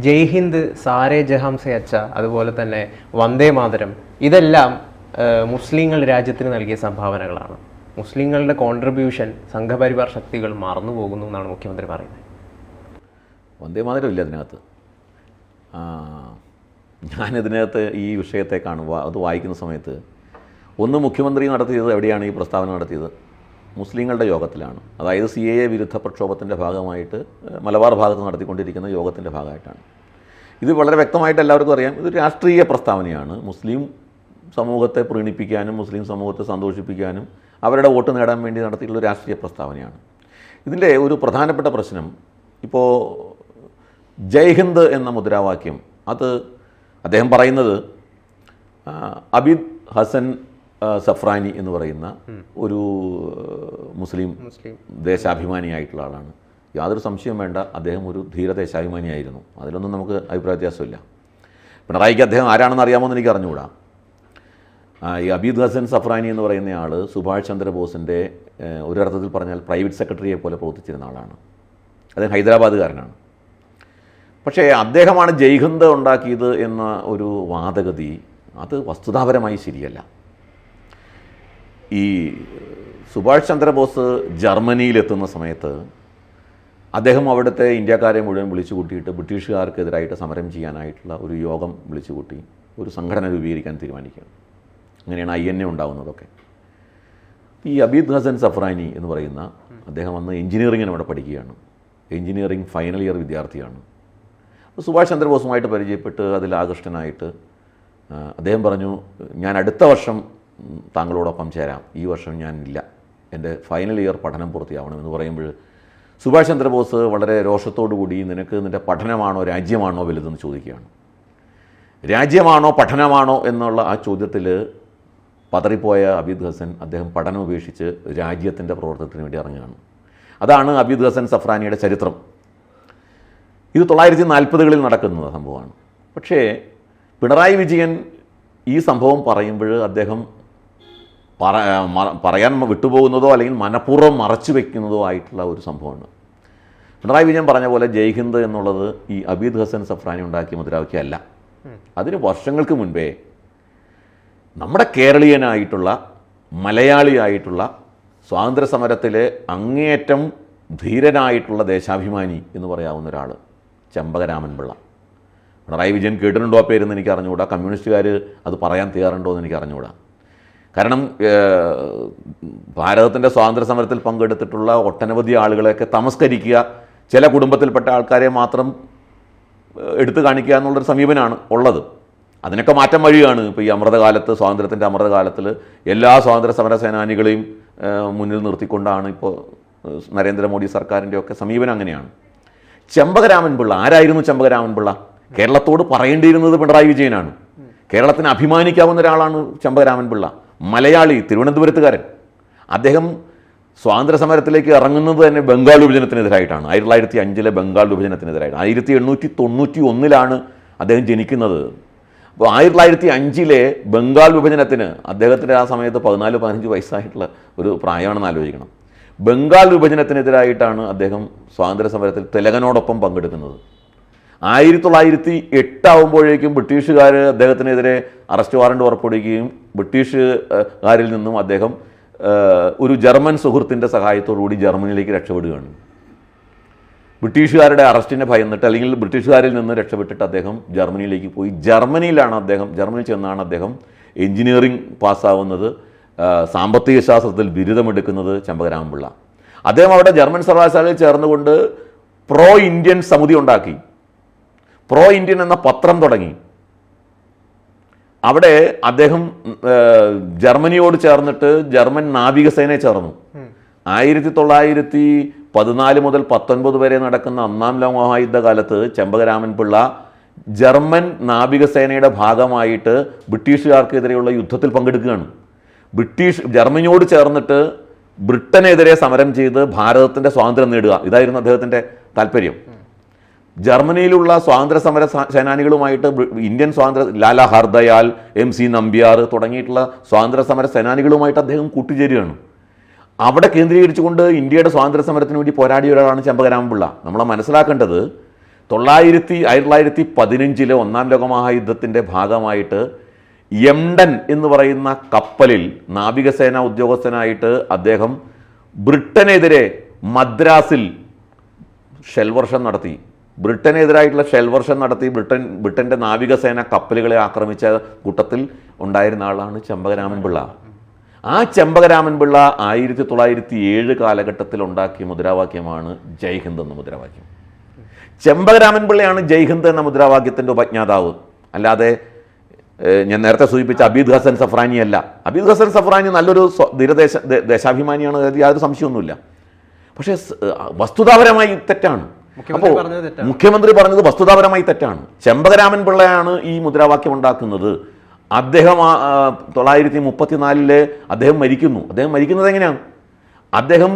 ജയ് ഹിന്ദ് സാരേ ജഹാം സെ അച്ച അതുപോലെ തന്നെ വന്ദേ മാതരം ഇതെല്ലാം മുസ്ലിങ്ങൾ രാജ്യത്തിന് നൽകിയ സംഭാവനകളാണ്. മുസ്ലിങ്ങളുടെ കോൺട്രിബ്യൂഷൻ സംഘപരിവാർ ശക്തികൾ മറന്നു പോകുന്നു എന്നാണ് മുഖ്യമന്ത്രി പറയുന്നത്. വന്ദേ മാതരം ഇല്ല അതിനകത്ത്. ഞാനിതിനകത്ത് ഈ വിഷയത്തെ കാണുക അത് വായിക്കുന്ന സമയത്ത് ഒന്ന് മുഖ്യമന്ത്രി നടത്തിയത് എവിടെയാണ് ഈ പ്രസ്താവന നടത്തിയത്? മുസ്ലിങ്ങളുടെ യോഗത്തിലാണ്. അതായത് സി എ എ വിരുദ്ധ പ്രക്ഷോഭത്തിന്റെ ഭാഗമായിട്ട് മലബാർ ഭാഗത്ത് നടത്തിക്കൊണ്ടിരിക്കുന്ന യോഗത്തിന്റെ ഭാഗമായിട്ടാണ്. ഇത് വളരെ വ്യക്തമായിട്ട് എല്ലാവർക്കും അറിയാം. ഇത് രാഷ്ട്രീയ പ്രസ്താവനയാണ്. മുസ്ലിം സമൂഹത്തെ പ്രീണിപ്പിക്കാനും മുസ്ലിം സമൂഹത്തെ സന്തോഷിപ്പിക്കാനും അവരുടെ വോട്ട് നേടാൻ വേണ്ടി നടത്തിയിട്ടുള്ള രാഷ്ട്രീയ പ്രസ്താവനയാണ്. ഇതിന്റെ ഒരു പ്രധാനപ്പെട്ട പ്രശ്നം ഇപ്പോൾ ജയ്ഹിന്ദ് എന്ന മുദ്രാവാക്യം അത് അദ്ദേഹം പറയുന്നത് അബിദ് ഹസൻ സഫ്രാനി എന്ന് പറയുന്ന ഒരു മുസ്ലിം മുസ്ലിം. ദേശാഭിമാനിയായിട്ടുള്ള ആളാണ്. യാതൊരു സംശയവും വേണ്ട. അദ്ദേഹം ഒരു ധീര ദേശാഭിമാനിയായിരുന്നു. അതിലൊന്നും നമുക്ക് അഭിപ്രായ വ്യത്യാസമില്ല പിണറായിക്ക് അദ്ദേഹം ആരാണെന്ന് അറിയാമോ എന്ന് എനിക്ക് അറിഞ്ഞുകൂടാ. ഈ അബീദ് ഹസൻ സഫ്രാനി എന്ന് പറയുന്ന ആൾ സുഭാഷ് ചന്ദ്രബോസിന്റെ ഒരർത്ഥത്തിൽ പറഞ്ഞാൽ പ്രൈവറ്റ് സെക്രട്ടറിയെ പോലെ പ്രവർത്തിച്ചിരുന്ന ആളാണ്. അദ്ദേഹം ഹൈദരാബാദുകാരനാണ്. പക്ഷേ അദ്ദേഹമാണ് ജയ്ഹിന്ദ് ഉണ്ടാക്കിയത് എന്ന ഒരു വാദഗതി അത് വസ്തുതാപരമായി ശരിയല്ല. ഈ സുഭാഷ് ചന്ദ്രബോസ് ജർമ്മനിയിലെത്തുന്ന സമയത്ത് അദ്ദേഹം അവിടുത്തെ ഇന്ത്യക്കാരെ മുഴുവൻ വിളിച്ചു കൂട്ടിയിട്ട് ബ്രിട്ടീഷുകാർക്കെതിരായിട്ട് സമരം ചെയ്യാനായിട്ടുള്ള ഒരു യോഗം വിളിച്ചു കൂട്ടി ഒരു സംഘടന രൂപീകരിക്കാൻ തീരുമാനിക്കുകയാണ്. അങ്ങനെയാണ് ഐ എൻ എ ഉണ്ടാകുന്നതൊക്കെ ഈ അബീദ് ഹസൻ സഫ്രാനി എന്ന് പറയുന്ന അദ്ദേഹം അന്ന് എഞ്ചിനീയറിങ്ങിന് അവിടെ പഠിക്കുകയാണ്. എഞ്ചിനീയറിംഗ് ഫൈനൽ ഇയർ വിദ്യാർത്ഥിയാണ്. സുഭാഷ് ചന്ദ്രബോസുമായിട്ട് പരിചയപ്പെട്ട് അതിൽ ആകൃഷ്ടനായിട്ട് അദ്ദേഹം പറഞ്ഞു ഞാൻ അടുത്ത വർഷം താങ്കളോടൊപ്പം ചേരാം. ഈ വർഷം ഞാനില്ല. എന്റെ ഫൈനൽ ഇയർ പഠനം പൂർത്തിയാവണം എന്ന് പറയുമ്പോൾ സുഭാഷ് ചന്ദ്രബോസ് വളരെ രോഷത്തോടു കൂടി നിനക്ക് നിന്റെ പഠനമാണോ രാജ്യമാണോ വലുതെന്ന് ചോദിക്കുകയാണ്. രാജ്യമാണോ പഠനമാണോ എന്നുള്ള ആ ചോദ്യത്തിൽ പതറിപ്പോയ അബീദ് ഹസൻ അദ്ദേഹം പഠനം ഉപേക്ഷിച്ച് രാജ്യത്തിന്റെ പ്രവർത്തനത്തിന് വേണ്ടി ഇറങ്ങുകയാണ്. അതാണ് അബീദ് ഹസൻ സഫ്രാനിയുടെ ചരിത്രം. ഇത് തൊള്ളായിരത്തി നാൽപ്പതുകളിൽ നടക്കുന്ന സംഭവമാണ്. പക്ഷേ പിണറായി വിജയൻ ഈ സംഭവം പറയുമ്പോൾ അദ്ദേഹം പറ പറയാൻ വിട്ടുപോകുന്നതോ അല്ലെങ്കിൽ മനഃപൂർവം മറച്ചു വയ്ക്കുന്നതോ ആയിട്ടുള്ള ഒരു സംഭവമാണ്. പിണറായി വിജയൻ പറഞ്ഞ പോലെ ജയ്ഹിന്ദ് എന്നുള്ളത് ഈ അബീദ് ഹസൻ സഫ്രാനി ഉണ്ടാക്കിയ മുദ്രാവാക്യമല്ല അതിന് വർഷങ്ങൾക്ക് മുൻപേ നമ്മുടെ കേരളീയനായിട്ടുള്ള മലയാളിയായിട്ടുള്ള സ്വാതന്ത്ര്യ സമരത്തിലെ അങ്ങേയറ്റം ധീരനായിട്ടുള്ള ദേശാഭിമാനി എന്ന് പറയാവുന്ന ഒരാൾ ചമ്പകരാമൻ പിള്ള. പിണറായി വിജയൻ കേട്ടിട്ടുണ്ടോ ആ പേരെന്ന് എനിക്ക് അറിഞ്ഞുകൂടാ. കമ്മ്യൂണിസ്റ്റുകാർ അത് പറയാൻ തയ്യാറുണ്ടോ എന്ന് എനിക്ക് അറിഞ്ഞുകൂടാ. കാരണം ഭാരതത്തിന്റെ സ്വാതന്ത്ര്യ സമരത്തിൽ പങ്കെടുത്തിട്ടുള്ള ഒട്ടനവധി ആളുകളെയൊക്കെ തമസ്കരിക്കുക ചില കുടുംബത്തിൽപ്പെട്ട ആൾക്കാരെ മാത്രം എടുത്തു കാണിക്കുക എന്നുള്ളൊരു സമീപനമാണ് ഉള്ളത്. അതിനൊക്കെ മാറ്റം വഴിയാണ് ഇപ്പോൾ ഈ അമൃതകാലത്ത് സ്വാതന്ത്ര്യത്തിന്റെ അമൃതകാലത്തിൽ എല്ലാ സ്വാതന്ത്ര്യ സമര സേനാനികളെയും മുന്നിൽ നിർത്തിക്കൊണ്ടാണ് ഇപ്പോൾ നരേന്ദ്രമോദി സർക്കാരിന്റെ ഒക്കെ സമീപനം അങ്ങനെയാണ്. ചെമ്പകരാമൻ പിള്ള ആരായിരുന്നു ചെമ്പകരാമൻ പിള്ള? കേരളത്തോട് പറയേണ്ടിയിരുന്നത് പിണറായി വിജയനാണ്. കേരളത്തിന് അഭിമാനിക്കാവുന്ന ഒരാളാണ് ചെമ്പകരാമൻ പിള്ള. മലയാളി തിരുവനന്തപുരത്തുകാരൻ. അദ്ദേഹം സ്വാതന്ത്ര്യ സമരത്തിലേക്ക് ഇറങ്ങുന്നത് തന്നെ ബംഗാൾ വിഭജനത്തിനെതിരായിട്ടാണ്. ആയിരത്തി തൊള്ളായിരത്തി അഞ്ചിലെ ബംഗാൾ വിഭജനത്തിനെതിരായിട്ടാണ്. ആയിരത്തി എണ്ണൂറ്റി തൊണ്ണൂറ്റി ഒന്നിലാണ് അദ്ദേഹം ജനിക്കുന്നത്. അപ്പോൾ ആയിരത്തി തൊള്ളായിരത്തി അഞ്ചിലെ ബംഗാൾ വിഭജനത്തിന് അദ്ദേഹത്തിന്റെ ആ സമയത്ത് പതിനാല് പതിനഞ്ച് വയസ്സായിട്ടുള്ള ഒരു പ്രായമാണെന്ന് ആലോചിക്കണം. ബംഗാൾ വിഭജനത്തിനെതിരായിട്ടാണ് അദ്ദേഹം സ്വാതന്ത്ര്യ സമരത്തിൽ തിലകനോടൊപ്പം പങ്കെടുക്കുന്നത്. ആയിരത്തി തൊള്ളായിരത്തി എട്ടാവുമ്പോഴേക്കും ബ്രിട്ടീഷുകാർ അദ്ദേഹത്തിനെതിരെ അറസ്റ്റ് വാറണ്ട് പുറപ്പെടുവിക്കുകയും ബ്രിട്ടീഷുകാരിൽ നിന്നും അദ്ദേഹം ഒരു ജർമ്മൻ സുഹൃത്തിന്റെ സഹായത്തോടുകൂടി ജർമ്മനിയിലേക്ക് രക്ഷപ്പെടുകയാണ്. ബ്രിട്ടീഷുകാരുടെ അറസ്റ്റിനെ ഭയന്നിട്ട് അല്ലെങ്കിൽ ബ്രിട്ടീഷുകാരിൽ നിന്ന് രക്ഷപ്പെട്ടിട്ട് അദ്ദേഹം ജർമ്മനിയിലേക്ക് പോയി. ജർമ്മനിയിലാണ് അദ്ദേഹം ജർമ്മനിയിൽ ചെന്നാണ് അദ്ദേഹം എഞ്ചിനീയറിംഗ് പാസ്സാവുന്നത്. സാമ്പത്തിക ശാസ്ത്രത്തിൽ ബിരുദമെടുക്കുന്നത് ചമ്പകരാമപിള്ള അദ്ദേഹം അവിടെ ജർമ്മൻ സർവകലാശാലയിൽ ചേർന്നുകൊണ്ട് പ്രോ ഇന്ത്യൻ സമിതി ഉണ്ടാക്കി. പ്രോ ഇന്ത്യൻ എന്ന പത്രം തുടങ്ങി. അവിടെ അദ്ദേഹം ജർമ്മനിയോട് ചേർന്നിട്ട് ജർമ്മൻ നാവികസേനയെ ചേർന്നു. ആയിരത്തി തൊള്ളായിരത്തി പതിനാല് മുതൽ പത്തൊൻപത് വരെ നടക്കുന്ന ഒന്നാം ലോക മഹായുദ്ധ കാലത്ത് ചെമ്പകരാമൻ പിള്ള ജർമ്മൻ നാവികസേനയുടെ ഭാഗമായിട്ട് ബ്രിട്ടീഷുകാർക്കെതിരെയുള്ള യുദ്ധത്തിൽ പങ്കെടുക്കുകയാണ്. ബ്രിട്ടീഷ് ജർമ്മനിയോട് ചേർന്നിട്ട് ബ്രിട്ടനെതിരെ സമരം ചെയ്ത് ഭാരതത്തിന്റെ സ്വാതന്ത്ര്യം നേടുക. ഇതായിരുന്നു അദ്ദേഹത്തിന്റെ താല്പര്യം. ജർമ്മനിയിലുള്ള സ്വാതന്ത്ര്യ സമര സേനാനികളുമായിട്ട് ഇന്ത്യൻ സ്വാതന്ത്ര്യ ലാല ഹർദയാൽ എം സി നമ്പ്യാർ തുടങ്ങിയിട്ടുള്ള സ്വാതന്ത്ര്യ സമര സേനാനികളുമായിട്ട് അദ്ദേഹം കൂട്ടുചേരുകയാണ്. അവിടെ കേന്ദ്രീകരിച്ചുകൊണ്ട് ഇന്ത്യയുടെ സ്വാതന്ത്ര്യ സമരത്തിന് വേണ്ടി പോരാടിയ ഒരാളാണ് ചെമ്പകരാമപിള്ള നമ്മളെ മനസ്സിലാക്കേണ്ടത് തൊള്ളായിരത്തി ആയിരത്തി തൊള്ളായിരത്തി പതിനഞ്ചിലെ ഒന്നാം ലോകമഹായുദ്ധത്തിന്റെ ഭാഗമായിട്ട് എംഡൻ എന്ന് പറയുന്ന കപ്പലിൽ നാവികസേന ഉദ്യോഗസ്ഥനായിട്ട് അദ്ദേഹം ബ്രിട്ടനെതിരെ മദ്രാസിൽ ഷെൽവർഷം നടത്തി. ബ്രിട്ടനെതിരായിട്ടുള്ള ഷെൽ വർഷം നടത്തി ബ്രിട്ടൻ ബ്രിട്ടന്റെ നാവികസേന കപ്പലുകളെ ആക്രമിച്ച കൂട്ടത്തിൽ ഉണ്ടായിരുന്ന ആളാണ് ചെമ്പകരാമൻ പിള്ള. ആ ചെമ്പകരാമൻ പിള്ള ആയിരത്തി തൊള്ളായിരത്തി ഏഴ് കാലഘട്ടത്തിൽ ഉണ്ടാക്കിയ മുദ്രാവാക്യമാണ് ജയ്ഹിന്ദ് എന്ന മുദ്രാവാക്യം. ചെമ്പകരാമൻ പിള്ളയാണ് ജയ്ഹിന്ദ് എന്ന മുദ്രാവാക്യത്തിന്റെ ഉപജ്ഞാതാവ്. അല്ലാതെ ഞാൻ നേരത്തെ സൂചിപ്പിച്ച അബീദ് ഹസൻ സഫ്രാനി അല്ല. അബീദ് ഹസൻ സഫ്രാനി നല്ലൊരു ദേ- ദേശാഭിമാനിയാണ് യാതൊരു സംശയമൊന്നുമില്ല. പക്ഷേ വസ്തുതാപരമായി തെറ്റാണ്. അപ്പോൾ തെറ്റാണ്. മുഖ്യമന്ത്രി പറഞ്ഞത് വസ്തുതാപരമായി തെറ്റാണ്. ചെമ്പകരാമൻ പിള്ളയാണ് ഈ മുദ്രാവാക്യം ഉണ്ടാക്കുന്നത്. അദ്ദേഹം തൊള്ളായിരത്തി മുപ്പത്തിനാലിൽ അദ്ദേഹം മരിക്കുന്നു. അദ്ദേഹം മരിക്കുന്നത് എങ്ങനെയാണ്? അദ്ദേഹം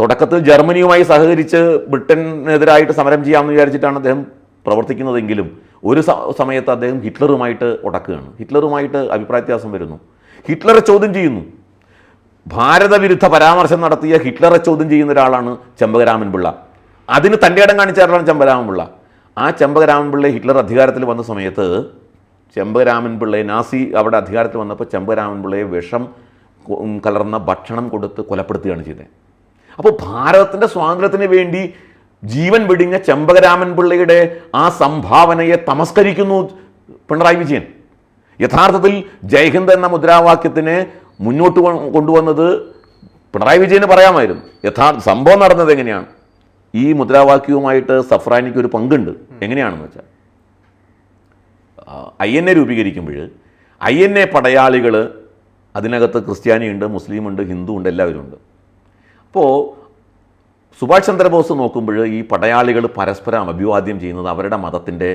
തുടക്കത്തിൽ ജർമ്മനിയുമായി സഹകരിച്ച് ബ്രിട്ടനെതിരായിട്ട് സമരം ചെയ്യാമെന്ന് വിചാരിച്ചിട്ടാണ് അദ്ദേഹം പ്രവർത്തിക്കുന്നതെങ്കിലും ഒരു സമയത്ത് അദ്ദേഹം ഹിറ്റ്ലറുമായിട്ട് ഉടക്കുകയാണ്. ഹിറ്റ്ലറുമായിട്ട് അഭിപ്രായത്യാസം വരുന്നു. ഹിറ്റ്ലറെ ചോദ്യം ചെയ്യുന്നു. ഭാരതവിരുദ്ധ പരാമർശം നടത്തിയ ഹിറ്റ്ലറെ ചോദ്യം ചെയ്യുന്ന ഒരാളാണ് ചെമ്പകരാമൻ പിള്ള. അതിന് തന്റെ ഇടം കാണിച്ച ചെമ്പരാമൻപിള്ള? ആ ചെമ്പരാമൻപിള്ളയെ ഹിറ്റ്ലർ അധികാരത്തിൽ വന്ന സമയത്ത് ചെമ്പരാമൻപിള്ളയെ നാസി അവിടെ അധികാരത്തിൽ വന്നപ്പോൾ ചെമ്പരാമൻപിള്ളയെ വിഷം കലർന്ന ഭക്ഷണം കൊടുത്ത് കൊലപ്പെടുത്തുകയാണ് ചെയ്തത്. അപ്പോൾ ഭാരതത്തിന്റെ സ്വാതന്ത്ര്യത്തിന് വേണ്ടി ജീവൻ വെടിഞ്ഞ ചെമ്പകരാമൻ പിള്ളയുടെ ആ സംഭാവനയെ തമസ്കരിക്കുന്നു പിണറായി വിജയൻ. യഥാർത്ഥത്തിൽ ജയ്ഹിന്ദ് എന്ന മുദ്രാവാക്യത്തിനെ മുന്നോട്ട് കൊണ്ടുവന്നത് പിണറായി വിജയന് പറയാമായിരുന്നു. യഥാർത്ഥ സംഭവം നടന്നത് എങ്ങനെയാണ്? ഈ മുദ്രാവാക്യവുമായിട്ട് സഫ്രാനിക്ക് ഒരു പങ്കുണ്ട്. എങ്ങനെയാണെന്ന് വെച്ചാൽ ഐ എൻ എ രൂപീകരിക്കുമ്പോൾ ഐ എൻ എ പടയാളികൾ അതിനകത്ത് ക്രിസ്ത്യാനിയുണ്ട് മുസ്ലിമുണ്ട് ഹിന്ദു ഉണ്ട് എല്ലാവരും ഉണ്ട് അപ്പോൾ സുഭാഷ് ചന്ദ്രബോസ് നോക്കുമ്പോൾ ഈ പടയാളികൾ പരസ്പരം അഭിവാദ്യം ചെയ്യുന്നത് അവരുടെ മതത്തിന്റെ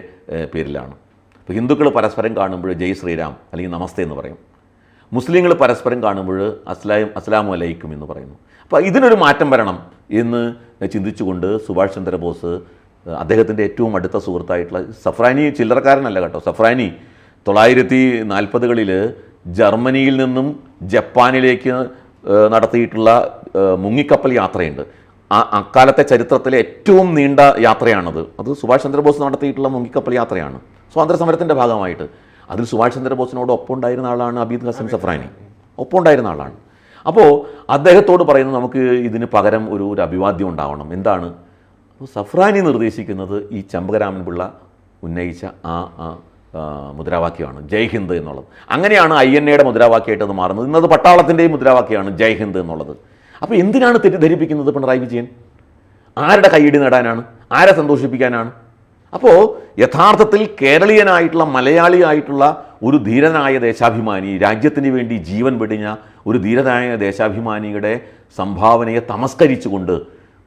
പേരിലാണ്. ഇപ്പോൾ ഹിന്ദുക്കൾ പരസ്പരം കാണുമ്പോൾ ജയ് ശ്രീരാം അല്ലെങ്കിൽ നമസ്തേ എന്ന് പറയും. മുസ്ലിങ്ങൾ പരസ്പരം കാണുമ്പോൾ അസ്ലാം അസ്ലാമു അലൈക്കും എന്ന് പറയുന്നു. അപ്പോൾ ഇതിനൊരു മാറ്റം വരണം എന്ന് ചിന്തിച്ചുകൊണ്ട് സുഭാഷ് ചന്ദ്രബോസ് അദ്ദേഹത്തിന്റെ ഏറ്റവും അടുത്ത സുഹൃത്തായിട്ടുള്ള സഫ്രാനി ചില്ലറക്കാരനല്ല കേട്ടോ സഫ്രാനി. തൊള്ളായിരത്തി നാൽപ്പതുകളിൽ ജർമ്മനിയിൽ നിന്നും ജപ്പാനിലേക്ക് നടത്തിയിട്ടുള്ള മുങ്ങിക്കപ്പൽ യാത്രയുണ്ട്. ആ അക്കാലത്തെ ചരിത്രത്തിലെ ഏറ്റവും നീണ്ട യാത്രയാണത്. അത് സുഭാഷ് ചന്ദ്രബോസ് നടത്തിയിട്ടുള്ള മുങ്ങിക്കപ്പൽ യാത്രയാണ്. സ്വാതന്ത്ര്യ സമരത്തിന്റെ ഭാഗമായിട്ട്. അതിൽ സുഭാഷ് ചന്ദ്രബോസിനോട് ഒപ്പം ഉണ്ടായിരുന്ന ആളാണ് അബീദ് ഹസൻ സഫ്രാനി. ഒപ്പം ഉണ്ടായിരുന്ന ആളാണ്. അപ്പോൾ അദ്ദേഹത്തോട് പറയുന്നത് നമുക്ക് ഇതിന് പകരം ഒരു ഒരു അഭിവാദ്യം ഉണ്ടാവണം. എന്താണ്? സഫ്രാനി നിർദ്ദേശിക്കുന്നത് ഈ ചമ്പകരാമൻ പിള്ള ഉന്നയിച്ച ആ ആ, ആ, മുദ്രാവാക്യമാണ്. ജയ് ഹിന്ദ് എന്നുള്ളത്. അങ്ങനെയാണ് ഐ എൻ എയുടെ മുദ്രാവാക്യമായിട്ട് അത് മാറുന്നത്. ഇന്നത് പട്ടാളത്തിന്റെയും മുദ്രാവാക്യമാണ് ജയ് ഹിന്ദ് എന്നുള്ളത്. അപ്പോൾ എന്തിനാണ് തെറ്റിദ്ധരിപ്പിക്കുന്നത് പിണറായി വിജയൻ? ആരുടെ കൈയ്യടി നേടാനാണ്? ആരെ സന്തോഷിപ്പിക്കാനാണ്? അപ്പോൾ യഥാർത്ഥത്തിൽ കേരളീയനായിട്ടുള്ള മലയാളിയായിട്ടുള്ള ഒരു ധീരനായ ദേശാഭിമാനി രാജ്യത്തിന് വേണ്ടി ജീവൻ വെടിഞ്ഞ ഒരു ധീരനായ ദേശാഭിമാനിയുടെ സംഭാവനയെ തമസ്കരിച്ചുകൊണ്ട്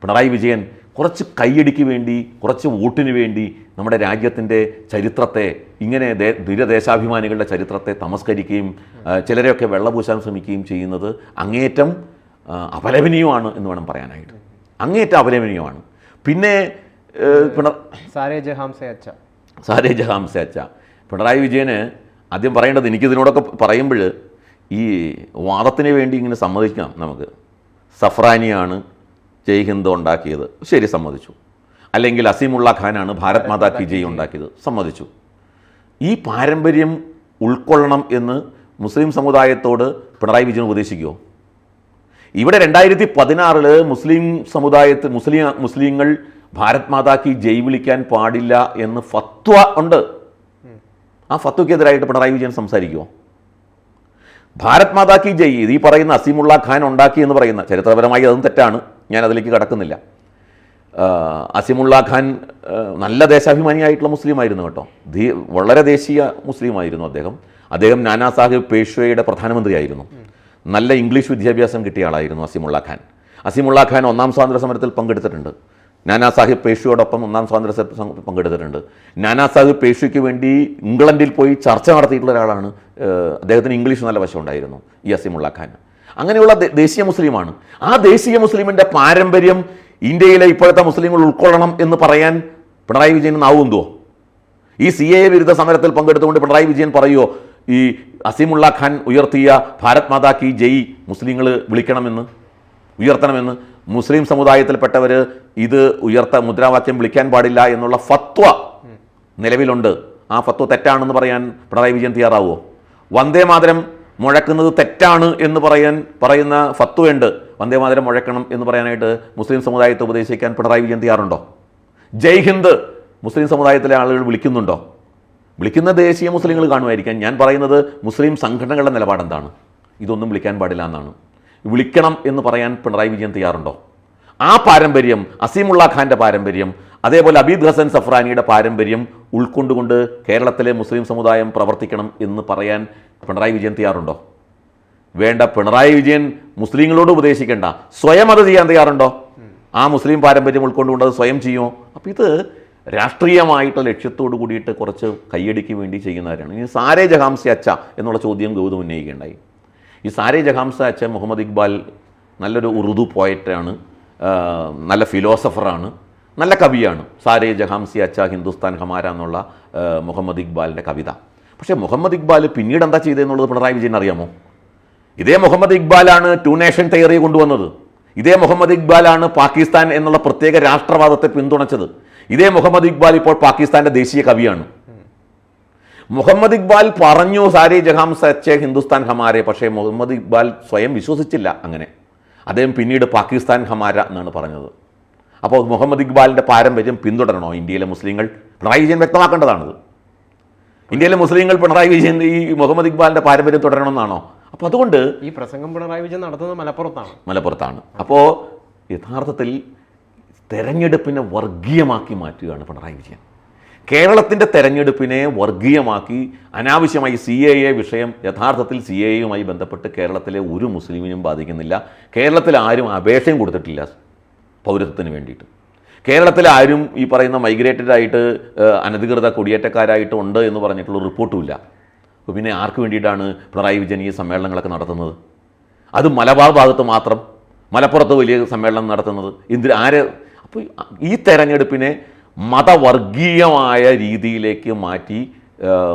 പിണറായി വിജയൻ കുറച്ച് കൈയടിക്ക് വേണ്ടി കുറച്ച് വോട്ടിന് വേണ്ടി നമ്മുടെ രാജ്യത്തിന്റെ ചരിത്രത്തെ ഇങ്ങനെ ധീര ധീരദേശാഭിമാനികളുടെ ചരിത്രത്തെ തമസ്കരിക്കുകയും ചിലരെയൊക്കെ വെള്ളപൂശാൻ ശ്രമിക്കുകയും ചെയ്യുന്നത് അങ്ങേറ്റം അപലപനീയമാണ് എന്ന് വേണം പറയാനായിട്ട്. അങ്ങേറ്റം അപലപനീയമാണ്. പിന്നെ സാരേ ജഹാം സെ അച്ച സാരേ അച്ച പിണറായി വിജയന് ആദ്യം പറയേണ്ടത് എനിക്കിതിനോടൊക്കെ പറയുമ്പോൾ ഈ വാദത്തിന് വേണ്ടി ഇങ്ങനെ സമ്മതിക്കാം നമുക്ക്. സഫ്രാനിയാണ് ജയ് ഹിന്ദ് ഉണ്ടാക്കിയത്. ശരി സമ്മതിച്ചു. അല്ലെങ്കിൽ അസീമുള്ള ഖാനാണ് ഭാരത് മാതാ കി ജയ് ഉണ്ടാക്കിയത്. സമ്മതിച്ചു. ഈ പാരമ്പര്യം ഉൾക്കൊള്ളണം എന്ന് മുസ്ലിം സമുദായത്തോട് പിണറായി വിജയൻ ഉപദേശിക്കുമോ ഇവിടെ രണ്ടായിരത്തി പതിനാറിൽ മുസ്ലിം സമുദായത്തിൽ മുസ്ലിം മുസ്ലിങ്ങൾ ഭാരത് മാതാക്ക് ജയ് വിളിക്കാൻ പാടില്ല എന്ന് ഫത്വ ഉണ്ട്. ആ ഫത്വക്കെതിരായിട്ട് പിണറായി വിജയൻ സംസാരിക്കുമോ ഭാരത് മാതാ ജയ് ഇത് ഈ പറയുന്ന അസീമുള്ള ഖാൻ ഉണ്ടാക്കി എന്ന് പറയുന്ന ചരിത്രപരമായി അതും തെറ്റാണ് ഞാൻ അതിലേക്ക് കടക്കുന്നില്ല. അസീമുള്ള ഖാൻ നല്ല ദേശാഭിമാനിയായിട്ടുള്ള മുസ്ലിം ആയിരുന്നു കേട്ടോ. ധീ വളരെ ദേശീയ മുസ്ലിം ആയിരുന്നു അദ്ദേഹം. അദ്ദേഹം നാനാ സാഹിബ് പേഷ്വയുടെ പ്രധാനമന്ത്രിയായിരുന്നു. നല്ല ഇംഗ്ലീഷ് വിദ്യാഭ്യാസം കിട്ടിയ ആളായിരുന്നു അസീമുള്ള ഖാൻ. അസീമുള്ള ഖാൻ ഒന്നാം സ്വാതന്ത്ര്യ സമരത്തിൽ പങ്കെടുത്തിട്ടുണ്ട്. നാനാ സാഹിബ് പേഷ്വയോടൊപ്പം ഒന്നാം സ്വാതന്ത്ര്യ സമരത്തിൽ പങ്കെടുത്തിട്ടുണ്ട്. നാനാ സാഹിബ് പേഷ്വയ്ക്ക് വേണ്ടി ഇംഗ്ലണ്ടിൽ പോയി ചർച്ച നടത്തിയിട്ടുള്ള ഒരാളാണ് അദ്ദേഹത്തിന് ഇംഗ്ലീഷ് നല്ല വശമുണ്ടായിരുന്നു ഈ അസീമുള്ള ഖാൻ. അങ്ങനെയുള്ള ദേശീയ മുസ്ലിമാണ്. ആ ദേശീയ മുസ്ലിമിന്റെ പാരമ്പര്യം ഇന്ത്യയിലെ ഇപ്പോഴത്തെ മുസ്ലിങ്ങൾ ഉൾക്കൊള്ളണം എന്ന് പറയാൻ പിണറായി വിജയൻ നാവുന്തോ ഈ സി എ വിരുദ്ധ സമരത്തിൽ പങ്കെടുത്തുകൊണ്ട് പിണറായി വിജയൻ പറയുമോ ഈ അസീമുള്ള ഖാൻ ഉയർത്തിയ ഭാരത് മാതാ കി ജയ് മുസ്ലിങ്ങൾ വിളിക്കണമെന്ന് ഉയർത്തണമെന്ന്? മുസ്ലിം സമുദായത്തിൽപ്പെട്ടവർ ഇത് ഉയർത്ത മുദ്രാവാക്യം വിളിക്കാൻ പാടില്ല എന്നുള്ള ഫത്വ നിലവിലുണ്ട്. ആ ഫത്വ തെറ്റാണെന്ന് പറയാൻ പിണറായി വിജയൻ തയ്യാറാവുമോ വന്ദേ മാതരം മുഴക്കുന്നത് തെറ്റാണ് എന്ന് പറയാൻ പറയുന്ന ഫത്വയുണ്ട്. വന്ദേ മാതരം മുഴക്കണം എന്ന് പറയാനായിട്ട് മുസ്ലിം സമുദായത്തെ ഉപദേശിക്കാൻ പിണറായി വിജയൻ തയ്യാറുണ്ടോ? ജയ് ഹിന്ദ് മുസ്ലിം സമുദായത്തിലെ ആളുകൾ വിളിക്കുന്നുണ്ടോ? വിളിക്കുന്ന ദേശീയ മുസ്ലിങ്ങൾ കാണുമായിരിക്കാം. ഞാൻ പറയുന്നത് മുസ്ലിം സംഘടനകളുടെ നിലപാടെന്താണ്? ഇതൊന്നും വിളിക്കാൻ പാടില്ല എന്നാണ്. വിളിക്കണം എന്ന് പറയാൻ പിണറായി വിജയൻ തയ്യാറുണ്ടോ? ആ പാരമ്പര്യം അസീമുള്ള ഖാന്റെ പാരമ്പര്യം അതേപോലെ അബീദ് ഹസൻ സഫ്രാനിയുടെ പാരമ്പര്യം ഉൾക്കൊണ്ടുകൊണ്ട് കേരളത്തിലെ മുസ്ലിം സമുദായം പ്രവർത്തിക്കണം എന്ന് പറയാൻ പിണറായി വിജയൻ തയ്യാറുണ്ടോ? വേണ്ട പിണറായി വിജയൻ മുസ്ലിങ്ങളോട് ഉപദേശിക്കേണ്ട. സ്വയം അത് ചെയ്യാൻ തയ്യാറുണ്ടോ? ആ മുസ്ലിം പാരമ്പര്യം ഉൾക്കൊണ്ടുകൊണ്ട് അത് സ്വയം ചെയ്യുമോ അപ്പോൾ ഇത് രാഷ്ട്രീയമായിട്ടുള്ള ലക്ഷ്യത്തോട് കൂടിയിട്ട് കുറച്ച് കയ്യടിക്ക് വേണ്ടി ചെയ്യുന്നവരാണ് ഇനി സാരേ ജഹാംസി അച്ച എന്നുള്ള ചോദ്യം ഗൗതം ഉന്നയിക്കുകയുണ്ടായി. ഈ സാരേ ജഹാംസ അച്ഛൻ മുഹമ്മദ് ഇക്ബാൽ നല്ലൊരു ഉറുദു പോയറ്റാണ് നല്ല ഫിലോസഫറാണ് നല്ല കവിയാണ്. സാരേ ജഹാംസി അച്ച ഹിന്ദുസ്ഥാൻ ഹമാര എന്നുള്ള മുഹമ്മദ് ഇക്ബാലിന്റെ കവിത. പക്ഷേ മുഹമ്മദ് ഇക്ബാൽ പിന്നീട് എന്താ ചെയ്തതെന്നുള്ളത് പിണറായി വിജയൻ അറിയാമോ? ഇതേ മുഹമ്മദ് ഇക്ബാലാണ് ടു നേഷൻ തിയറി കൊണ്ടുവന്നത്. ഇതേ മുഹമ്മദ് ഇക്ബാലാണ് പാകിസ്ഥാൻ എന്നുള്ള പ്രത്യേക രാഷ്ട്രവാദത്തെ പിന്തുണച്ചത്. ഇതേ മുഹമ്മദ് ഇക്ബാൽ ഇപ്പോൾ പാകിസ്ഥാന്റെ ദേശീയ കവിയാണ്. മുഹമ്മദ് ഇക്ബാൽ പറഞ്ഞു സാരി ജഹാം സച്ചെ ഹിന്ദുസ്ഥാൻ ഹമാരെ. പക്ഷേ മുഹമ്മദ് ഇക്ബാൽ സ്വയം വിശ്വസിച്ചില്ല അങ്ങനെ. അദ്ദേഹം പിന്നീട് പാകിസ്ഥാൻ ഹമാര എന്നാണ് പറഞ്ഞത്. അപ്പോൾ മുഹമ്മദ് ഇക്ബാലിന്റെ പാരമ്പര്യം പിന്തുടരണോ ഇന്ത്യയിലെ മുസ്ലിങ്ങൾ? പിണറായി വിജയൻ വ്യക്തമാക്കേണ്ടതാണത്. ഇന്ത്യയിലെ മുസ്ലിങ്ങൾ പിണറായി വിജയൻ ഈ മുഹമ്മദ് ഇക്ബാലിന്റെ പാരമ്പര്യം തുടരണമെന്നാണോ? അപ്പോൾ അതുകൊണ്ട് ഈ പ്രസംഗം പിണറായി വിജയൻ നടത്തുന്നത് മലപ്പുറത്താണ്. മലപ്പുറത്താണ്. അപ്പോൾ യഥാർത്ഥത്തിൽ തെരഞ്ഞെടുപ്പിനെ വർഗീയമാക്കി മാറ്റുകയാണ് പിണറായി വിജയൻ. കേരളത്തിന്റെ തെരഞ്ഞെടുപ്പിനെ വർഗീയമാക്കി അനാവശ്യമായി സി എ എ വിഷയം യഥാർത്ഥത്തിൽ സി എ എയുമായി ബന്ധപ്പെട്ട് കേരളത്തിലെ ഒരു മുസ്ലിമിനും ബാധിക്കുന്നില്ല. കേരളത്തിൽ ആരും അപേക്ഷയും കൊടുത്തിട്ടില്ല പൗരത്വത്തിന് വേണ്ടിയിട്ട്. കേരളത്തിൽ ആരും ഈ പറയുന്ന മൈഗ്രേറ്റഡ് ആയിട്ട് അനധികൃത കുടിയേറ്റക്കാരായിട്ട് ഉണ്ട് എന്ന് പറഞ്ഞിട്ടുള്ള റിപ്പോർട്ടുമില്ല. അപ്പോൾ പിന്നെ ആർക്ക് വേണ്ടിയിട്ടാണ് പിണറായി വിജയൻ ഈ സമ്മേളനങ്ങളൊക്കെ നടത്തുന്നത്? അത് മലബാർ ഭാഗത്ത് മാത്രം? മലപ്പുറത്ത് വലിയ സമ്മേളനം നടത്തുന്നത്? ഇന്ദ്ര ആരെ? അപ്പോൾ ഈ തെരഞ്ഞെടുപ്പിനെ മതവർഗീയമായ രീതിയിലേക്ക് മാറ്റി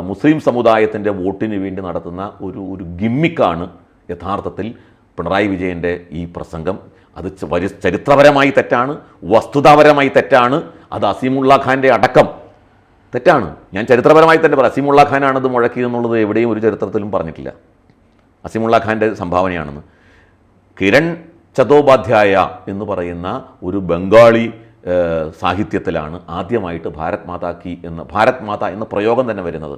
മുസ്ലിം സമുദായത്തിന്റെ വോട്ടിന് വേണ്ടി നടത്തുന്ന ഒരു ഒരു ഗിമ്മിക്കാണ് യഥാർത്ഥത്തിൽ പിണറായി വിജയന്റെ ഈ പ്രസംഗം. അത് ചരിത്രപരമായി തെറ്റാണ് വസ്തുതാപരമായി തെറ്റാണ് അത് അസീമുള്ള ഖാന്റെ അടക്കം തെറ്റാണ്. ഞാൻ ചരിത്രപരമായി തന്നെ പറയാം അസീമുള്ള ഖാനാണ് ഇത് മുഴക്കിയെന്നുള്ളത് എവിടെയും ഒരു ചരിത്രത്തിലും പറഞ്ഞിട്ടില്ല. അസീമുള്ള ഖാന്റെ സംഭാവനയാണെന്ന്. കിരൺ ചതോപാധ്യായ എന്ന് പറയുന്ന ഒരു ബംഗാളി സാഹിത്യത്തിലാണ് ആദ്യമായിട്ട് ഭാരത് മാതാ കി എന്ന ഭാരത് മാതാ എന്ന പ്രയോഗം തന്നെ വരുന്നത്.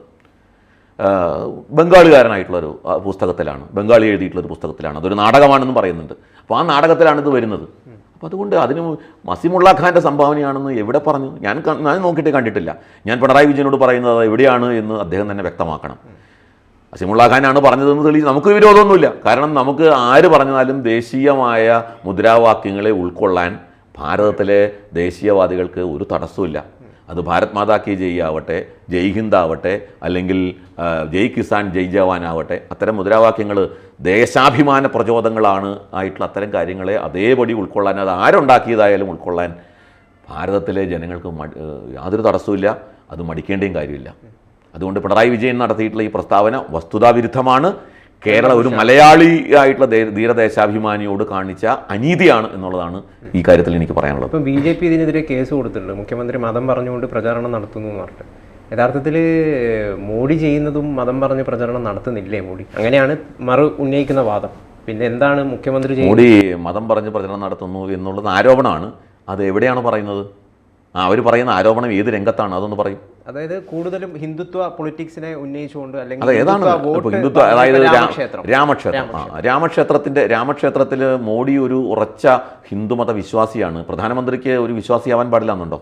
ബംഗാളുകാരനായിട്ടുള്ളൊരു പുസ്തകത്തിലാണ് ബംഗാളി എഴുതിയിട്ടുള്ളൊരു പുസ്തകത്തിലാണ് അതൊരു നാടകമാണെന്ന് പറയുന്നുണ്ട്. അപ്പോൾ ആ നാടകത്തിലാണ് ഇത് വരുന്നത്. അപ്പോൾ അതുകൊണ്ട് അതിന് മസിമുള്ള ഖാന്റെ സംഭാവനയാണെന്ന് എവിടെ പറഞ്ഞു? ഞാൻ ഞാൻ നോക്കിയിട്ട് കണ്ടിട്ടില്ല. ഞാൻ പിണറായി വിജയനോട് പറയുന്നത് എവിടെയാണ് എന്ന് അദ്ദേഹം തന്നെ വ്യക്തമാക്കണം. അസിമുള്ള ഖാനാണ് പറഞ്ഞതെന്ന് തെളിയിച്ച് നമുക്ക് വിരോധമൊന്നുമില്ല. കാരണം നമുക്ക് ആര് പറഞ്ഞാലും ദേശീയമായ മുദ്രാവാക്യങ്ങളെ ഉൾക്കൊള്ളാൻ ഭാരതത്തിലെ ദേശീയവാദികൾക്ക് ഒരു തടസ്സമില്ല അത് ഭാരത് മാതാ കി ജയ് ആവട്ടെ ജയ് ഹിന്ദ് ആവട്ടെ അല്ലെങ്കിൽ ജയ് കിസാൻ ജയ് ജവാൻ ആവട്ടെ അത്തരം മുദ്രാവാക്യങ്ങൾ ദേശാഭിമാന പ്രചോദങ്ങളാണ് ആയിട്ടുള്ള അത്തരം കാര്യങ്ങളെ അതേപടി ഉൾക്കൊള്ളാൻ അത് ആരുണ്ടാക്കിയതായാലും ഉൾക്കൊള്ളാൻ ഭാരതത്തിലെ ജനങ്ങൾക്ക് യാതൊരു തടസ്സമില്ല അത് മടിക്കേണ്ടയും കാര്യമില്ല. അതുകൊണ്ട് പിണറായി വിജയൻ നടത്തിയിട്ടുള്ള ഈ പ്രസ്താവന വസ്തുതാവിരുദ്ധമാണ്. കേരള ഒരു മലയാളി ആയിട്ടുള്ള ധീരദേശാഭിമാനിയോട് കാണിച്ച അനീതിയാണ് എന്നുള്ളതാണ് ഈ കാര്യത്തിൽ എനിക്ക് പറയാനുള്ളത്. ഇപ്പം ബി ജെ പി ഇതിനെതിരെ കേസ് കൊടുത്തിട്ടുണ്ട്. മുഖ്യമന്ത്രി മതം പറഞ്ഞുകൊണ്ട് പ്രചാരണം നടത്തുന്നു എന്ന് പറഞ്ഞിട്ട്. യഥാർത്ഥത്തിൽ മോഡി ചെയ്യുന്നതും മതം പറഞ്ഞ് പ്രചാരണം നടത്തുന്നില്ലേ മോഡി? അങ്ങനെയാണ് മറു ഉന്നയിക്കുന്ന വാദം. പിന്നെ എന്താണ് മുഖ്യമന്ത്രി മോഡി മതം പറഞ്ഞ് പ്രചരണം നടത്തുന്നു എന്നുള്ളത് ആരോപണമാണ്. അത് എവിടെയാണ് പറയുന്നത്? ആ അവർ പറയുന്ന ആരോപണം ഏത് രംഗത്താണ്? അതൊന്ന് പറയും. അതായത് കൂടുതലും ഹിന്ദുത്വ പൊളിറ്റിക്സിനെ ഉന്നയിച്ചുകൊണ്ട് അല്ലെങ്കിൽ ഏതാണ്? ഹിന്ദുത്വ അതായത് രാമക്ഷേത്രം. രാമക്ഷേത്രം. രാമക്ഷേത്രത്തിന്റെ രാമക്ഷേത്രത്തിൽ മോഡി ഒരു ഉറച്ച ഹിന്ദുമത വിശ്വാസിയാണ്. പ്രധാനമന്ത്രിക്ക് ഒരു വിശ്വാസിയാവാൻ പാടില്ല എന്നുണ്ടോ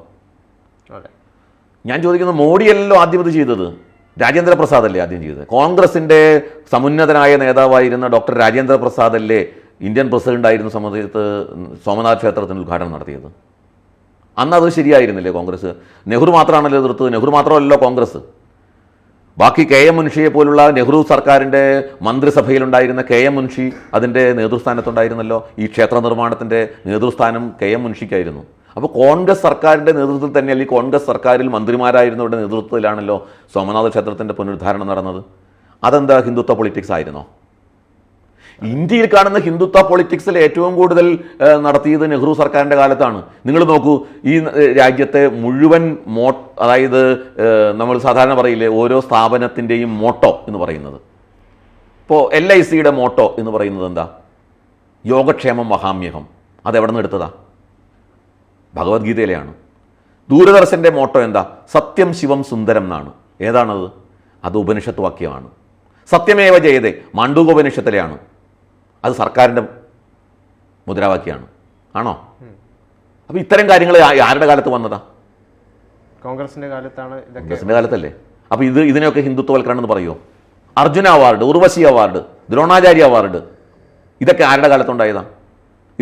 ഞാൻ ചോദിക്കുന്നത് മോഡിയല്ലോ ആദ്യം ഇത് ചെയ്തത്. രാജേന്ദ്ര പ്രസാദ് അല്ലേ ആദ്യം ചെയ്തത്? കോൺഗ്രസിന്റെ സമുന്നതനായ നേതാവായിരുന്ന ഡോക്ടർ രാജേന്ദ്ര പ്രസാദ് അല്ലേ ഇന്ത്യൻ പ്രസിഡന്റ് ആയിരുന്ന സമയത്ത് സോമനാഥ് ക്ഷേത്രത്തിന് ഉദ്ഘാടനം നടത്തിയത്? അന്ന് അത് ശരിയായിരുന്നില്ലേ കോൺഗ്രസ്? നെഹ്റു മാത്രമാണല്ലോ എതിർത്തത് നെഹ്റു മാത്രമല്ലല്ലോ കോൺഗ്രസ്. ബാക്കി കെ എം മുൻഷിയെ പോലുള്ള നെഹ്റു സർക്കാരിന്റെ മന്ത്രിസഭയിലുണ്ടായിരുന്ന കെ എം മുൻഷി അതിന്റെ നേതൃസ്ഥാനത്തുണ്ടായിരുന്നല്ലോ. ഈ ക്ഷേത്ര നിർമ്മാണത്തിന്റെ നേതൃസ്ഥാനം കെ എം മുൻഷിക്കായിരുന്നു. അപ്പോൾ കോൺഗ്രസ് സർക്കാരിന്റെ നേതൃത്വത്തിൽ തന്നെ അല്ലെങ്കിൽ കോൺഗ്രസ് സർക്കാരിൽ മന്ത്രിമാരായിരുന്നവരുടെ നേതൃത്വത്തിലാണല്ലോ സോമനാഥ ക്ഷേത്രത്തിന്റെ പുനരുദ്ധാരണം നടന്നത്? അതെന്താ ഹിന്ദുത്വ പൊളിറ്റിക്സ് ആയിരുന്നോ? ഇന്ത്യയിൽ കാണുന്ന ഹിന്ദുത്വ പൊളിറ്റിക്സിൽ ഏറ്റവും കൂടുതൽ നടത്തിയത് നെഹ്റു സർക്കാരിന്റെ കാലത്താണ്. നിങ്ങൾ നോക്കൂ ഈ രാജ്യത്തെ മുഴുവൻ മോ അതായത് നമ്മൾ സാധാരണ പറയില്ലേ ഓരോ സ്ഥാപനത്തിന്റെയും മോട്ടോ എന്ന് പറയുന്നത്. ഇപ്പോൾ എൽ ഐ സിയുടെ മോട്ടോ എന്ന് പറയുന്നത് എന്താ? യോഗക്ഷേമം മഹാമ്യഹം. അതെവിടെ നിന്ന് എടുത്തതാ? ഭഗവത്ഗീതയിലെയാണ്. ദൂരദർശന്റെ മോട്ടോ എന്താ? സത്യം ശിവം സുന്ദരം എന്നാണ്. ഏതാണത്? അത് ഉപനിഷത്ത് വാക്യമാണ്. സത്യമേവ ജയതേ മാണ്ഡൂകോപനിഷത്തിലെയാണ്. അത് സർക്കാരിന്റെ മുദ്രാവാക്യമാണ്. ആണോ? അപ്പോൾ ഇത്തരം കാര്യങ്ങൾ ആരുടെ കാലത്ത് വന്നതാ? കോൺഗ്രസിന്റെ കാലത്താണ് കോൺഗ്രസിന്റെ കാലത്തല്ലേ? അപ്പോൾ ഇത് ഇതിനെയൊക്കെ ഹിന്ദുത്വവൽക്കരണം എന്ന് പറയുമോ Arjuna award Urvashi award Dronacharya award ഇതൊക്കെ ആരുടെ കാലത്തുണ്ടായതാ?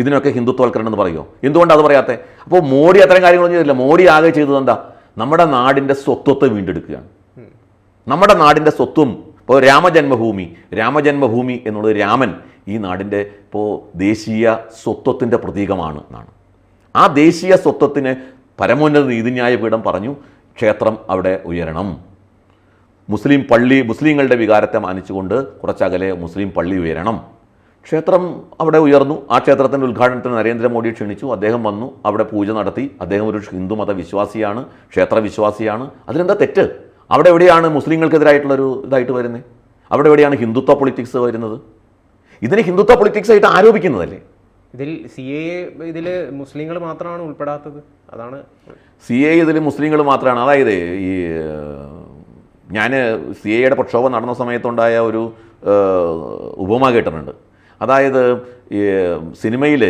ഇതിനൊക്കെ ഹിന്ദുത്വവൽക്കരണം എന്ന് പറയുമോ എന്തുകൊണ്ടാണ് അത് പറയാത്തത് അപ്പോൾ മോഡി അത്തരം കാര്യങ്ങളൊന്നും ചെയ്തില്ല. മോഡി ആകെ ചെയ്തത് എന്താ? നമ്മുടെ നാടിന്റെ സ്വത്വത്തെ വീണ്ടെടുക്കുകയാണ്. നമ്മുടെ നാടിന്റെ സ്വത്വം ഇപ്പോൾ രാമജന്മഭൂമി രാമജന്മഭൂമി എന്നുള്ളത് രാമൻ ഈ നാടിന്റെ ഇപ്പോൾ ദേശീയ സ്വത്വത്തിന്റെ പ്രതീകമാണ് എന്നാണ്. ആ ദേശീയ സ്വത്വത്തിന് പരമോന്നത നീതിന്യായ പീഠം പറഞ്ഞു ക്ഷേത്രം അവിടെ ഉയരണം. മുസ്ലിം പള്ളി മുസ്ലിങ്ങളുടെ വികാരത്തെ മാനിച്ചുകൊണ്ട് കുറച്ചകലെ മുസ്ലിം പള്ളി ഉയരണം. ക്ഷേത്രം അവിടെ ഉയർന്നു. ആ ക്ഷേത്രത്തിന്റെ ഉദ്ഘാടനത്തിന് നരേന്ദ്രമോദി ക്ഷണിച്ചു. അദ്ദേഹം വന്നു അവിടെ പൂജ നടത്തി. അദ്ദേഹം ഒരു ഹിന്ദു മത വിശ്വാസിയാണ് ക്ഷേത്ര വിശ്വാസിയാണ് അതിലെന്താ തെറ്റ്? അവിടെ എവിടെയാണ് മുസ്ലിങ്ങൾക്കെതിരായിട്ടുള്ളൊരു ഇതായിട്ട് വരുന്നത്? അവിടെ എവിടെയാണ് ഹിന്ദുത്വ പൊളിറ്റിക്സ് വരുന്നത്? ഇതിനെ ഹിന്ദുത്വ പൊളിറ്റിക്സ് ആയിട്ട് ആരോപിക്കുന്നതല്ലേ? ഇതിൽ സി എ ഇതിൽ മുസ്ലിങ്ങൾ മാത്രമാണ് ഉൾപ്പെടാത്തത്. അതാണ് സി എ ഇതിൽ മുസ്ലിങ്ങൾ മാത്രമാണ്. അതായത് ഈ ഞാൻ സി എയുടെ പ്രക്ഷോഭം നടന്ന സമയത്തുണ്ടായ ഒരു ഉപമ കേട്ടിട്ടുണ്ട്. അതായത് ഈ സിനിമയിൽ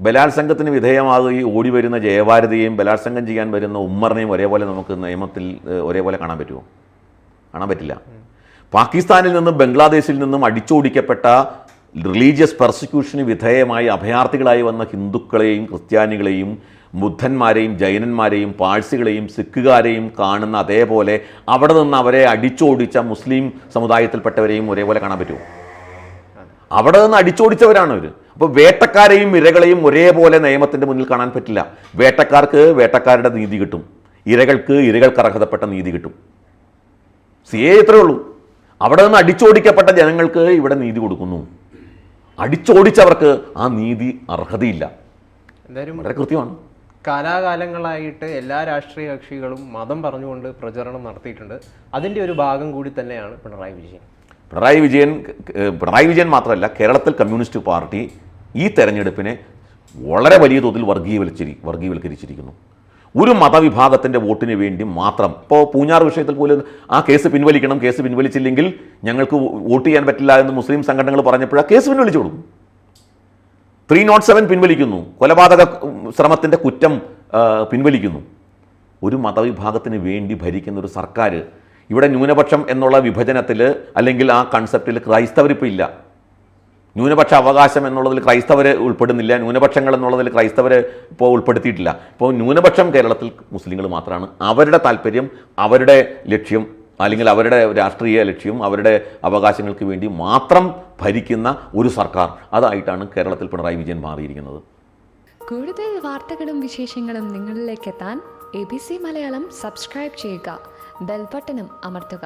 ബലാത്സംഗത്തിന് വിധേയമാകുകയും ഓടി വരുന്ന ജയഭാരതിയെയും ബലാത്സംഗം ചെയ്യാൻ വരുന്ന ഉമ്മറിനെയും ഒരേപോലെ നമുക്ക് നിയമത്തിൽ ഒരേപോലെ കാണാൻ പറ്റുമോ? കാണാൻ പറ്റില്ല. പാകിസ്ഥാനിൽ നിന്നും ബംഗ്ലാദേശിൽ നിന്നും അടിച്ചോടിക്കപ്പെട്ട റിലീജിയസ് പെർസിക്യൂഷന് വിധേയമായി അഭയാർത്ഥികളായി വന്ന ഹിന്ദുക്കളെയും ക്രിസ്ത്യാനികളെയും ബുദ്ധന്മാരെയും ജൈനന്മാരെയും പാഴ്സികളെയും സിഖുകാരെയും കാണുന്ന അതേപോലെ അവിടെ നിന്ന് അവരെ അടിച്ചോടിച്ച മുസ്ലിം സമുദായത്തിൽപ്പെട്ടവരെയും ഒരേപോലെ കാണാൻ പറ്റുമോ? അവിടെ നിന്ന് അടിച്ചോടിച്ചവരാണ് അവർ അപ്പോൾ വേട്ടക്കാരെയും ഇരകളെയും ഒരേപോലെ നിയമത്തിന്റെ മുന്നിൽ കാണാൻ പറ്റില്ല. വേട്ടക്കാർക്ക് വേട്ടക്കാരുടെ നീതി കിട്ടും. ഇരകൾക്ക് ഇരകൾക്ക് അർഹതപ്പെട്ട നീതി കിട്ടും. സി ഇത്രയേ ഇത്രേ ഉള്ളൂ. അവിടെ നിന്ന് അടിച്ചോടിക്കപ്പെട്ട ജനങ്ങൾക്ക് ഇവിടെ നീതി കൊടുക്കുന്നു. അടിച്ചോടിച്ചവർക്ക് ആ നീതി അർഹതയില്ല. എന്തായാലും വളരെ കൃത്യമാണ്. കാലാകാലങ്ങളായിട്ട് എല്ലാ രാഷ്ട്രീയ കക്ഷികളും മതം പറഞ്ഞുകൊണ്ട് പ്രചരണം നടത്തിയിട്ടുണ്ട്. അതിന്റെ ഒരു ഭാഗം കൂടി തന്നെയാണ് പിണറായി വിജയൻ. പിണറായി വിജയൻ പിണറായി വിജയൻ മാത്രമല്ല കേരളത്തിൽ കമ്മ്യൂണിസ്റ്റ് പാർട്ടി ഈ തെരഞ്ഞെടുപ്പിനെ വളരെ വലിയ തോതിൽ വർഗീയവൽച്ചിരി വർഗീയവൽക്കരിച്ചിരിക്കുന്നു. ഒരു മതവിഭാഗത്തിന്റെ വോട്ടിന് വേണ്ടി മാത്രം. ഇപ്പോൾ പൂഞ്ഞാർ വിഷയത്തിൽ പോലും ആ കേസ് പിൻവലിക്കണം കേസ് പിൻവലിച്ചില്ലെങ്കിൽ ഞങ്ങൾക്ക് വോട്ട് ചെയ്യാൻ പറ്റില്ല എന്ന് മുസ്ലിം സംഘടനകൾ പറഞ്ഞപ്പോൾ ആ കേസ് പിൻവലിച്ചു കൊടുക്കും. ത്രീ നോട്ട് സെവൻ പിൻവലിക്കുന്നു. കൊലപാതക ശ്രമത്തിന്റെ കുറ്റം പിൻവലിക്കുന്നു. ഒരു മതവിഭാഗത്തിന് വേണ്ടി ഭരിക്കുന്ന ഒരു സർക്കാർ ഇവിടെ ന്യൂനപക്ഷം എന്നുള്ള വിഭജനത്തിൽ അല്ലെങ്കിൽ ആ കൺസെപ്റ്റിൽ ക്രൈസ്തവരിപ്പോൾ ഇല്ല. ന്യൂനപക്ഷ അവകാശം എന്നുള്ളതിൽ ക്രൈസ്തവർ ഉൾപ്പെടുന്നില്ല ന്യൂനപക്ഷങ്ങൾ എന്നുള്ളതിൽ ക്രൈസ്തവർ ഇപ്പോൾ ഉൾപ്പെടുത്തിയിട്ടില്ല. ഇപ്പോൾ ന്യൂനപക്ഷം കേരളത്തിൽ മുസ്ലിങ്ങൾ മാത്രമാണ്. അവരുടെ താല്പര്യം അവരുടെ ലക്ഷ്യം അല്ലെങ്കിൽ അവരുടെ രാഷ്ട്രീയ ലക്ഷ്യം അവരുടെ അവകാശങ്ങൾക്ക് വേണ്ടി മാത്രം ഭരിക്കുന്ന ഒരു സർക്കാർ. അതായിട്ടാണ് കേരളത്തിൽ പിണറായി വിജയൻ മാറിയിരിക്കുന്നത്. കൂടുതൽ വാർത്തകളും വിശേഷങ്ങളും നിങ്ങളിലേക്ക് എത്താൻ A B C Malayalam subscribe ചെയ്യുക. ബെൽബട്ടനും അമർത്തുക.